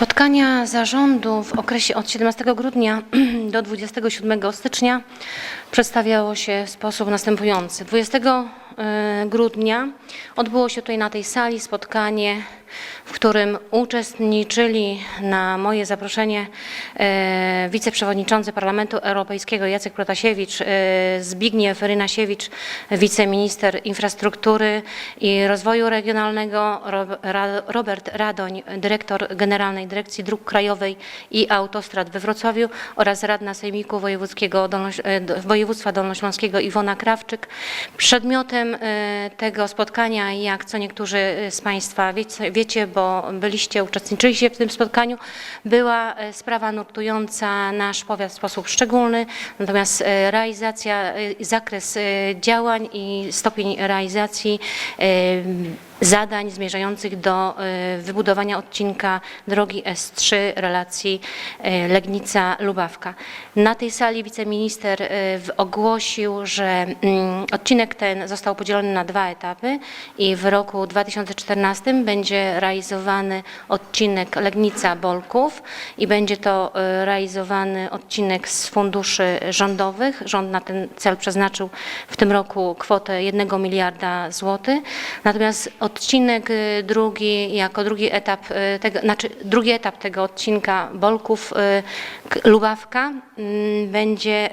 Spotkania zarządu w okresie od 17 grudnia do 27 stycznia przedstawiało się w sposób następujący. 20 e, grudnia odbyło się tutaj na tej sali spotkanie, w którym uczestniczyli na moje zaproszenie e, wiceprzewodniczący Parlamentu Europejskiego Jacek Protasiewicz, e, Zbigniew Rynasiewicz, wiceminister infrastruktury i rozwoju regionalnego, Robert Radoń, dyrektor Generalnej Dyrekcji Dróg Krajowej i Autostrad we Wrocławiu oraz radna Sejmiku Wojewódzkiego e, Województwa Dolnośląskiego Iwona Krawczyk. Przedmiotem tego spotkania, jak co niektórzy z Państwa wiecie, wiecie, bo byliście, uczestniczyliście w tym spotkaniu, była e, sprawa nurtująca nasz powiat w sposób szczególny, natomiast e, realizacja, e, zakres działań i stopień realizacji zadań zmierzających do e, wybudowania odcinka drogi S3 relacji e, Legnica-Lubawka. Na tej sali wiceminister w- ogłosił, że mm, odcinek ten został podzielony na dwa etapy i w roku 2014 będzie realizowany odcinek Legnica-Bolków i będzie to realizowany odcinek z funduszy rządowych. Rząd na ten cel przeznaczył w tym roku kwotę 1 miliarda złotych. Natomiast odcinek y, drugi, jako drugi etap y, tego, znaczy drugi etap tego odcinka Bolków y, Lubawka mm, będzie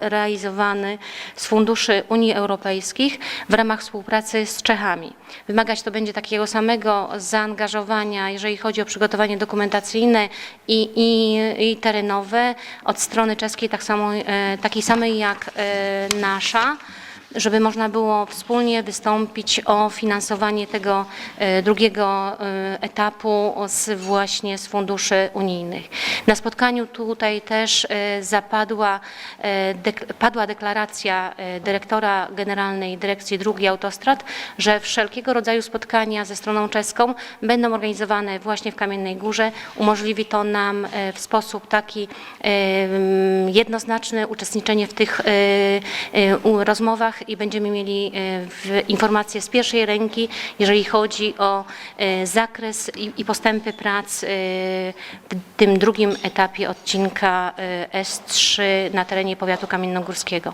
realizowany z funduszy Unii Europejskich w ramach współpracy z Czechami. Wymagać to będzie takiego samego zaangażowania, jeżeli chodzi o przygotowanie dokumentacyjne i, i, i terenowe od strony czeskiej, tak samo, takiej samej jak nasza żeby można było wspólnie wystąpić o finansowanie tego e, drugiego e, etapu z właśnie z funduszy unijnych. Na spotkaniu tutaj też e, zapadła, padła deklaracja dyrektora Generalnej Dyrekcji Dróg i Autostrad, że wszelkiego rodzaju spotkania ze stroną czeską będą organizowane właśnie w Kamiennej Górze. Umożliwi to nam w sposób taki jednoznaczny uczestniczenie w tych rozmowach i będziemy mieli e, informacje z pierwszej ręki, jeżeli chodzi o e, zakres i, postępy prac e, w tym drugim etapie odcinka e, S3 na terenie powiatu kamiennogórskiego.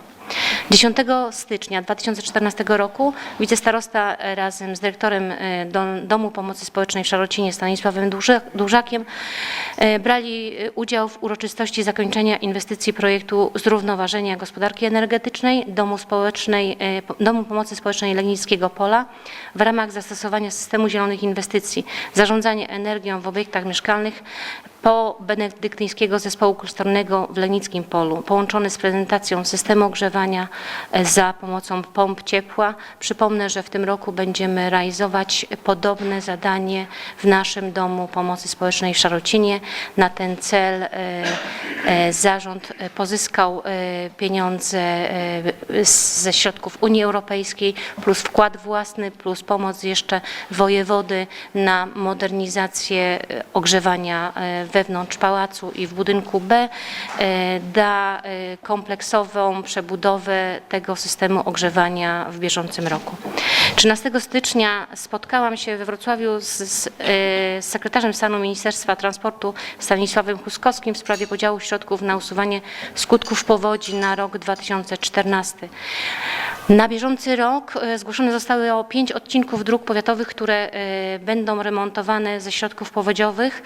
10 stycznia 2014 roku wicestarosta razem z dyrektorem e, Dom- Domu Pomocy Społecznej w Szarocinie Stanisławem Dużakiem e, brali e, udział w uroczystości zakończenia inwestycji projektu zrównoważenia gospodarki energetycznej Domu, Społecznej, po- Domu Pomocy Społecznej Legnickiego Pola w ramach zastosowania systemu zielonych inwestycji, zarządzanie energią w obiektach mieszkalnych po benedyktyńskiego zespołu klustornego w Legnickim Polu, połączony z prezentacją systemu ogrzewania e, za pomocą pomp ciepła. Przypomnę, że w tym roku będziemy realizować podobne zadanie w naszym Domu Pomocy Społecznej w Szarocinie. Na ten cel e, e, zarząd pozyskał pieniądze ze środków Unii Europejskiej, plus wkład własny, plus pomoc jeszcze wojewody na modernizację ogrzewania wewnątrz pałacu i w budynku B e, da e, kompleksową przebudowę tego systemu ogrzewania w bieżącym roku. 13 stycznia spotkałam się we Wrocławiu z, z, e, z sekretarzem stanu Ministerstwa Transportu Stanisławem Huskowskim w sprawie podziału środków na usuwanie skutków powodzi na rok 2014. Na bieżący rok zgłoszone zostały o pięć odcinków dróg powiatowych, które będą remontowane ze środków powodziowych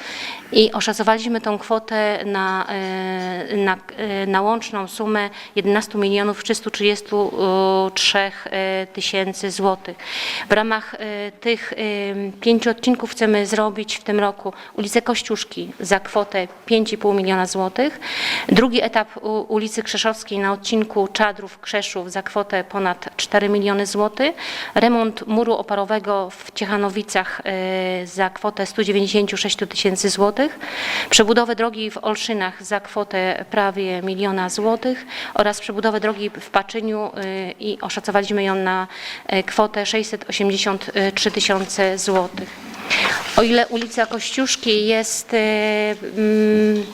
i oszacowaliśmy tą kwotę na, e, na, e, na łączną sumę 11 milionów 333 e, tysięcy złotych. W ramach tych pięciu odcinków chcemy zrobić w tym roku ulicę Kościuszki za kwotę 5,5 miliona złotych. Drugi etap ulicy Krzeszowskiej na odcinku Czadrów-Krzeszów za kwotę ponad 4 miliony złotych. Remont muru oparowego w Ciechanowicach za kwotę 196 tysięcy złotych. Przebudowę drogi w Olszynach za kwotę prawie miliona złotych oraz przebudowę drogi w Paczyniu e, i oszacowaliśmy ją na e, kwotę 683 tysiące złotych. O ile ulica Kościuszki jest e, mm,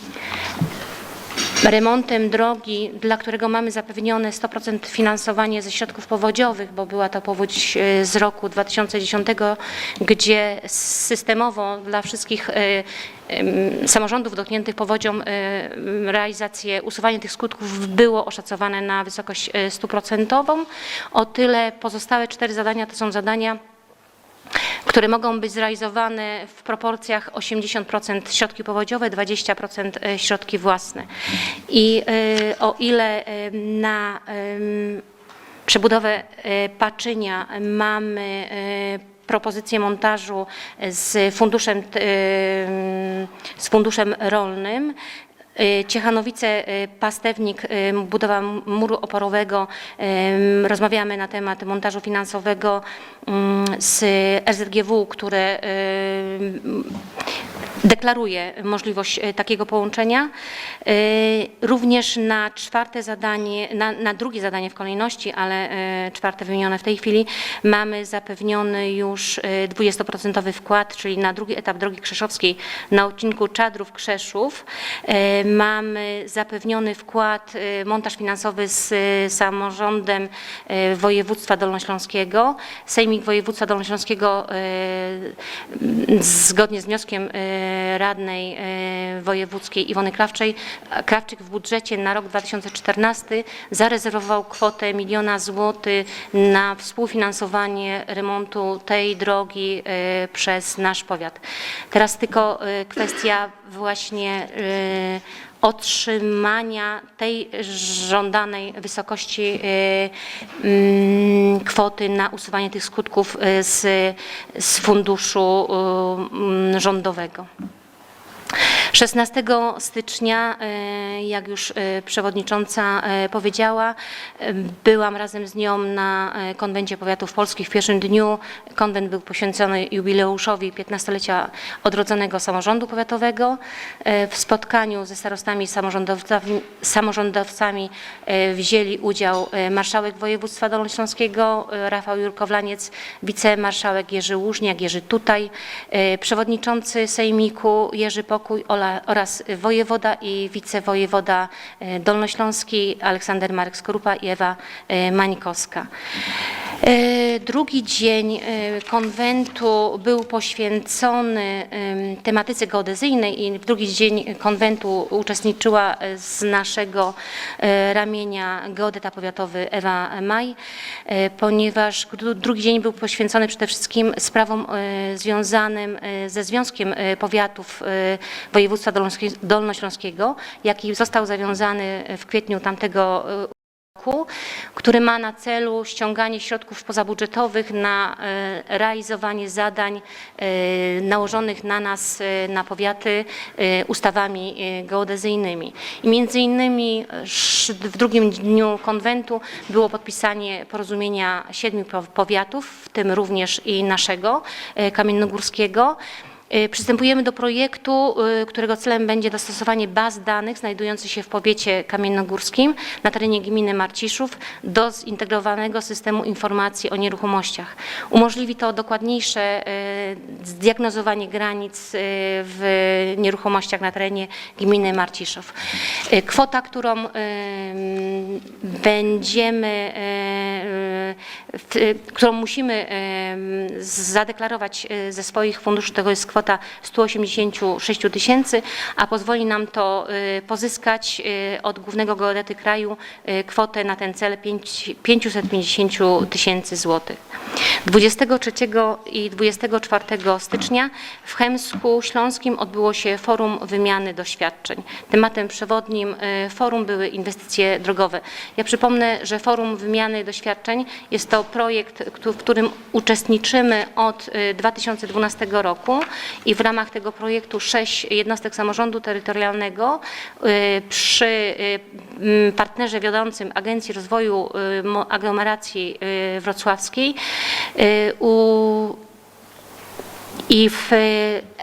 remontem drogi, dla którego mamy zapewnione 100% finansowanie ze środków powodziowych, bo była to powódź e, z roku 2010, gdzie systemowo dla wszystkich e, samorządów dotkniętych powodzią e, realizację, usuwanie tych skutków było oszacowane na wysokość stuprocentową. O tyle pozostałe cztery zadania to są zadania które mogą być zrealizowane w proporcjach 80% środki powodziowe, 20% e, środki własne. I e, o ile e, na przebudowę Paczynia mamy propozycję montażu z funduszem, z funduszem rolnym, Ciechanowice, y, Pastewnik, y, budowa muru oporowego. Rozmawiamy na temat montażu finansowego ym, z RZGW, które deklaruje możliwość e, takiego połączenia. E, Również na czwarte zadanie, na, na drugie zadanie w kolejności, ale e, czwarte wymienione w tej chwili, mamy zapewniony już e, 20% wkład, czyli na drugi etap drogi krzeszowskiej na odcinku Czadrów-Krzeszów. Mamy zapewniony wkład, montaż finansowy z samorządem województwa dolnośląskiego. Sejmik województwa dolnośląskiego zgodnie z wnioskiem radnej e, wojewódzkiej Iwony Krawczej, Krawczyk w budżecie na rok 2014 zarezerwował kwotę miliona złotych na współfinansowanie remontu tej drogi e, przez nasz powiat. Teraz tylko e, kwestia właśnie e, otrzymania tej żądanej wysokości e, mm, kwoty na usuwanie tych skutków e, z, z funduszu e, mm, rządowego. 16 stycznia, e, jak już e, przewodnicząca e, powiedziała, byłam razem z nią na konwencie powiatów polskich w pierwszym dniu. Konwent był poświęcony jubileuszowi 15-lecia odrodzonego samorządu powiatowego. W spotkaniu ze starostami samorządowcami, samorządowcami wzięli udział marszałek województwa dolnośląskiego Rafał Jurkowlaniec, wicemarszałek Jerzy Łużniak, Jerzy Tutaj, przewodniczący Sejmiku Jerzy Pokój oraz wojewoda i wicewojewoda e, dolnośląski Aleksander Marek Skorupa i Ewa e, Mańkowska. E, Drugi dzień konwentu był poświęcony em, tematyce geodezyjnej i w drugi dzień konwentu uczestniczyła z naszego ramienia geodeta powiatowy Ewa Maj, ponieważ dru- drugi dzień był poświęcony przede wszystkim sprawom związanym ze Związkiem Powiatów Województwa Dolnośląskie- Dolnośląskiego, jaki został zawiązany w kwietniu tamtego e, roku, który ma na celu ściąganie środków pozabudżetowych na e, realizowanie zadań e, nałożonych na nas, e, na powiaty e, ustawami e, geodezyjnymi. I między innymi e, w drugim dniu konwentu było podpisanie porozumienia siedmiu po- powiatów, w tym również i naszego, e, kamiennogórskiego. Y, Przystępujemy do projektu, y, którego celem będzie dostosowanie baz danych znajdujących się w powiecie kamiennogórskim na terenie gminy Marciszów do zintegrowanego systemu informacji o nieruchomościach. Umożliwi to dokładniejsze y, zdiagnozowanie granic w nieruchomościach na terenie gminy Marciszów. Kwota, którą będziemy, którą musimy y, zadeklarować y, ze swoich funduszy, to jest kwota 186 tysięcy, a pozwoli nam to y, pozyskać y, od głównego geodety kraju y, kwotę na ten cel pięć- 550 tysięcy złotych. 23 i 24 stycznia w Chemsku Śląskim odbyło się forum wymiany doświadczeń. Tematem przewodnim y, forum były inwestycje drogowe. Ja przypomnę, że forum wymiany doświadczeń jest to projekt, w którym uczestniczymy od y, 2012 roku i w ramach tego projektu sześć jednostek samorządu terytorialnego y, przy y, partnerze wiodącym Agencji Rozwoju y, Aglomeracji y, Wrocławskiej y, i w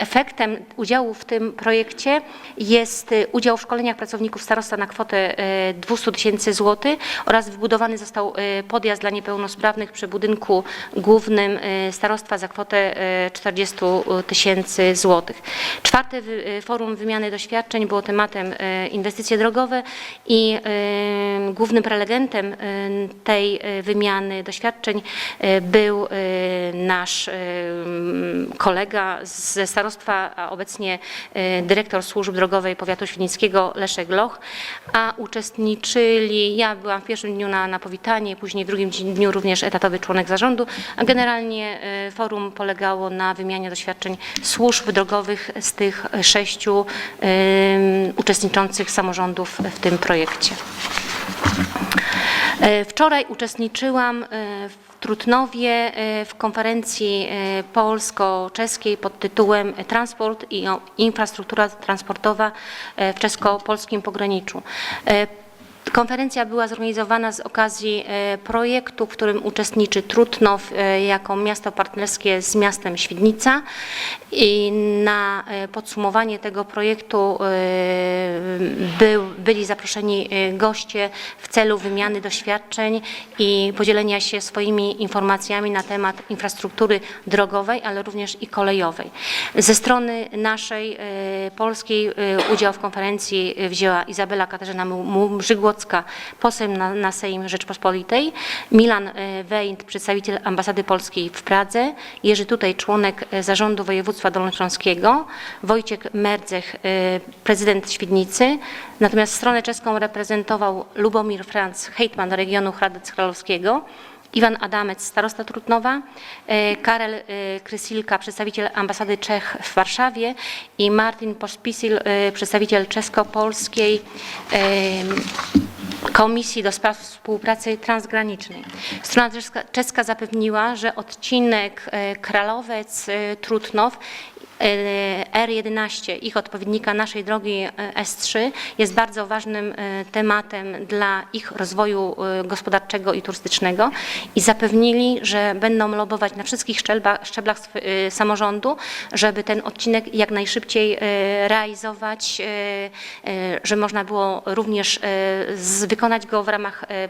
efektem udziału w tym projekcie jest y, udział w szkoleniach pracowników starosta na kwotę y, 200 tysięcy złotych oraz wybudowany został y, podjazd dla niepełnosprawnych przy budynku głównym y, starostwa za kwotę y, 40 tysięcy złotych. Czwarte y, forum wymiany doświadczeń było tematem y, inwestycje drogowe i y, głównym prelegentem y, tej y, wymiany doświadczeń y, był y, nasz y, kolega ze starostwa, a obecnie y, dyrektor służb drogowej powiatu świdnickiego Leszek Loch, a uczestniczyli, ja byłam w pierwszym dniu na, na powitanie, później w drugim dniu również etatowy członek zarządu, a generalnie y, forum polegało na wymianie doświadczeń służb drogowych z tych sześciu y, uczestniczących samorządów w tym projekcie. E, Wczoraj uczestniczyłam w Trutnowie e, w konferencji e, polsko-czeskiej pod tytułem Transport i infrastruktura transportowa e, w czesko-polskim pograniczu. Konferencja była zorganizowana z okazji e, projektu, w którym uczestniczy Trutnow e, jako miasto partnerskie z miastem Świdnica. I na e, podsumowanie tego projektu był, byli zaproszeni goście w celu wymiany doświadczeń i podzielenia się swoimi informacjami na temat infrastruktury drogowej, ale również i kolejowej. Ze strony naszej polskiej udział w konferencji wzięła Izabela Katarzyna Mu- Mrzygłocka, poseł na, na Sejm Rzeczpospolitej, Milan e, Wejnt, przedstawiciel ambasady polskiej w Pradze, Jerzy Tutaj, członek e, zarządu województwa dolnośląskiego, Wojciech Merdzech, e, prezydent Świdnicy, natomiast stronę czeską reprezentował Lubomir Franz, hejtman regionu Hradec Królewskiego, Iwan Adamec, starosta Trutnowa, Karel Krysilka, przedstawiciel ambasady Czech w Warszawie. I Martin Pospisil, przedstawiciel czesko-polskiej Komisji do Spraw Współpracy Transgranicznej. Strona czeska, zapewniła, że odcinek e, Kralowiec-Trutnow e, R11, ich odpowiednika naszej drogi e, S3, jest bardzo ważnym e, tematem dla ich rozwoju e, gospodarczego i turystycznego. I zapewnili, że będą lobować na wszystkich szczeblach, szczeblach e, samorządu, żeby ten odcinek jak najszybciej e, realizować, e, e, że można było również e, wykonać go w ramach e,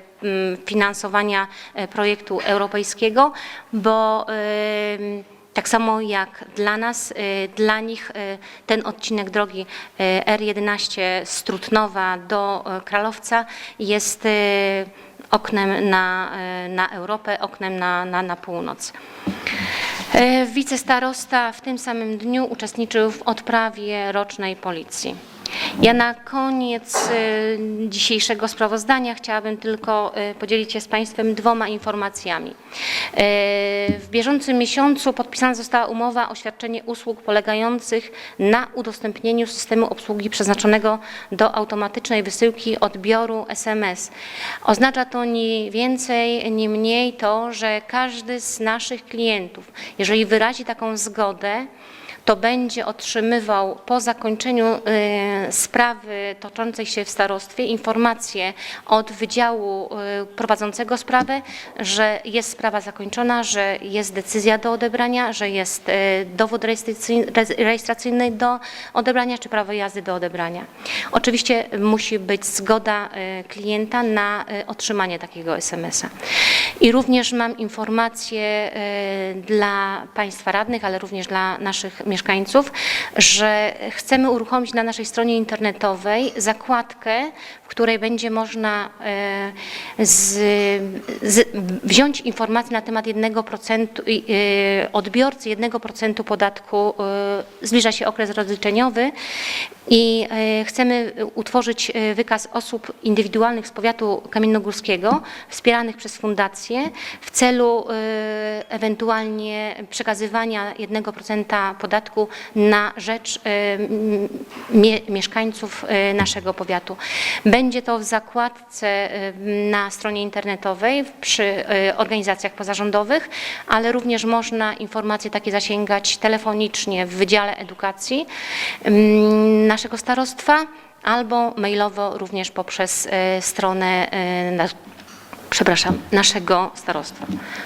finansowania e, projektu europejskiego, bo e, tak samo jak dla nas, y, dla nich y, ten odcinek drogi y, R11 z Trutnowa do Kralowca jest oknem na, na Europę, oknem na, na, na północ. Wicestarosta w tym samym dniu uczestniczył w odprawie rocznej policji. Ja na koniec dzisiejszego sprawozdania chciałabym tylko podzielić się z Państwem dwoma informacjami. Bieżącym miesiącu podpisana została umowa o świadczenie usług polegających na udostępnieniu systemu obsługi przeznaczonego do automatycznej wysyłki odbioru SMS. Oznacza to nie więcej, nie mniej to, że każdy z naszych klientów, jeżeli wyrazi taką zgodę, to będzie otrzymywał po zakończeniu y, sprawy toczącej się w starostwie informację od wydziału y, prowadzącego sprawę, że jest sprawa zakończona, że jest decyzja do odebrania, że jest y, dowód rejestracyjny, do odebrania czy prawo jazdy do odebrania. Oczywiście musi być zgoda klienta na otrzymanie takiego SMS-a. I również mam informację y, dla Państwa radnych, ale również dla naszych mieszkańców, że chcemy uruchomić na naszej stronie internetowej zakładkę, w której będzie można y, z, z, wziąć informacje na temat 1% i, y, odbiorcy 1% podatku. y, Zbliża się okres rozliczeniowy i chcemy utworzyć wykaz osób indywidualnych z powiatu kamiennogórskiego wspieranych przez fundację w celu ewentualnie przekazywania 1% podatku na rzecz mie, mieszkańców y, naszego powiatu. Będzie to w zakładce y, na stronie internetowej przy organizacjach pozarządowych, ale również można informacje takie zasięgać telefonicznie w Wydziale Edukacji naszego starostwa albo mailowo również poprzez stronę przepraszam, naszego starostwa.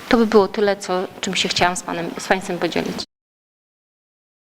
To by było tyle, co, czym się chciałam z Panem, z Państwem podzielić.